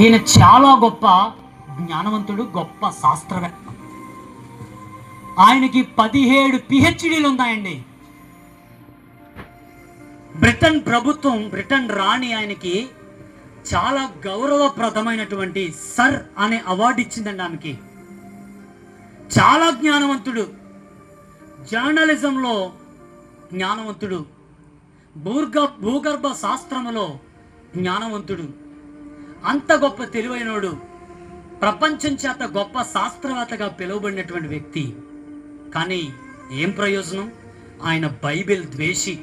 ఈయన చాలా గొప్ప జ్ఞానవంతుడు గొప్ప శాస్త్రవేత్త. ఆయనకి పదిహేడు పిహెచ్డీలు ఉన్నాయండి. బ్రిటన్ ప్రభుత్వం బ్రిటన్ రాణి ఆయనకి చాలా గౌరవప్రదమైనటువంటి సర్ అనే అవార్డు ఇచ్చిందండి ఆమెకి. చాలా జ్ఞానవంతుడు. జర్నలిజంలో జ్ఞానవంతుడు. భూర్గ భూగర్భ శాస్త్రములో జ్ఞానవంతుడు. అంత గొప్ప తెలివైనోడు ప్రపంచం చేత గొప్ప శాస్త్రవేత్తగా పిలువబడినటువంటి వ్యక్తి. కానీ ఏం ప్రయోజనం? ఆయన బైబిల్ ద్వేషి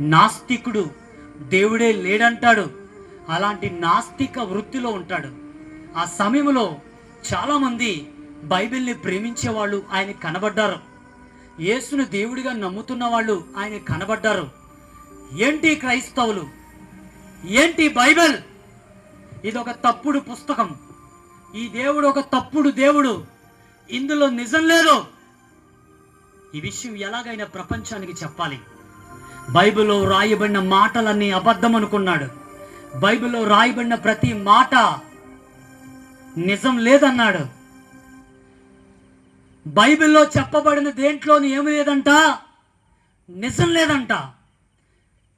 నాస్తికుడు దేవుడే లేడంటాడు. అలాంటి నాస్తిక వృత్తిలో ఉంటాడు. ఆ సమయంలో చాలామంది బైబిల్ని ప్రేమించే వాళ్ళు ఆయన కనబడ్డారు. యేసును దేవుడిగా నమ్ముతున్న వాళ్ళు ఆయన కనబడ్డారు. ఏంటి క్రైస్తవులు? ఏంటి బైబిల్? ఇది ఒక తప్పుడు పుస్తకం. ఈ దేవుడు ఒక తప్పుడు దేవుడు. ఇందులో నిజం లేదు. ఈ విషయం ఎలాగైనా ప్రపంచానికి చెప్పాలి. బైబిల్లో రాయబడిన మాటలన్నీ అబద్ధం అనుకున్నాడు. బైబిల్లో రాయబడిన ప్రతి మాట నిజం లేదన్నాడు. బైబిల్లో చెప్పబడిన దేంట్లోని ఏమి లేదంట? నిజం లేదంట.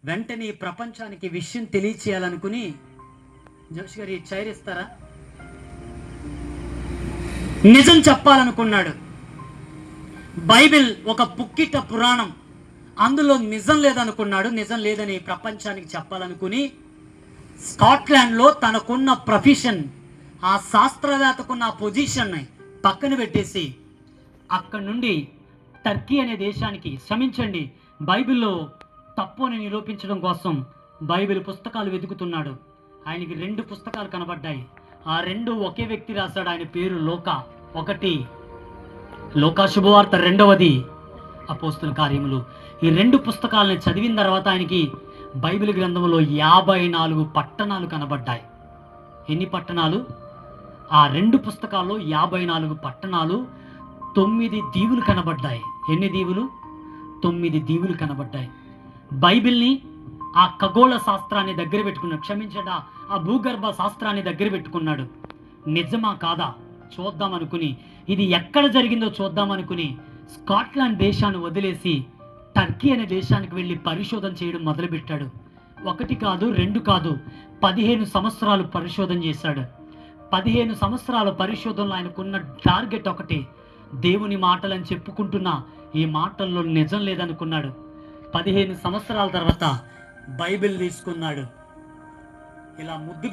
వెంటనే ప్రపంచానికి విషయం తెలియచేయాలనుకుని జోషి గారు ఈ చైర్ ఇస్తారా? నిజం చెప్పాలనుకున్నాడు. బైబిల్ ఒక పుక్కిట పురాణం. అందులో నిజం లేదనుకున్నాడు. నిజం లేదని ప్రపంచానికి చెప్పాలనుకుని స్కాట్లాండ్లో తనకున్న ప్రొఫెషన్ ఆ శాస్త్రవేత్తకున్న ఆ పొజిషన్ని పక్కన పెట్టేసి అక్కడి నుండి టర్కీ అనే దేశానికి క్షమించండి బైబిల్లో తప్పు అని నిరూపించడం కోసం బైబిల్ పుస్తకాలు వెతుకుతున్నాడు. ఆయనకి రెండు పుస్తకాలు కనబడ్డాయి. ఆ రెండు ఒకే వ్యక్తి రాశాడు. ఆయన పేరు లోక. ఒకటి లోకా శుభవార్త రెండవది అపోస్తుల కార్యములు. ఈ రెండు పుస్తకాలని చదివిన తర్వాత ఆయనకి బైబిల్ గ్రంథంలో యాభై నాలుగు పట్టణాలు కనబడ్డాయి. ఎన్ని పట్టణాలు? ఆ రెండు పుస్తకాల్లో యాభై నాలుగు పట్టణాలు తొమ్మిది దీవులు కనబడ్డాయి. ఎన్ని దీవులు? తొమ్మిది దీవులు కనబడ్డాయి. బైబిల్ని ఆ ఖగోళ శాస్త్రాన్ని దగ్గర పెట్టుకున్నాడు. క్షమించడా ఆ భూగర్భ శాస్త్రాన్ని దగ్గర పెట్టుకున్నాడు. నిజమా కాదా? చూద్దాం అనుకుని ఇది ఎక్కడ జరిగిందో చూద్దాం అనుకుని స్కాట్లాండ్ దేశాన్ని వదిలేసి టర్కీ అనే దేశానికి వెళ్ళి పరిశోధన చేయడం మొదలుపెట్టాడు. ఒకటి కాదు రెండు కాదు పదిహేను సంవత్సరాలు పరిశోధన చేశాడు. పదిహేను సంవత్సరాల పరిశోధనలో ఆయనకున్న టార్గెట్ ఒకటి దేవుని మాటలని చెప్పుకుంటున్నా ఈ మాటల్లో నిజం లేదనుకున్నాడు. పదిహేను సంవత్సరాల తర్వాత బైబిల్ తీసుకున్నాడు. ఇలా ముద్దు పెట్టి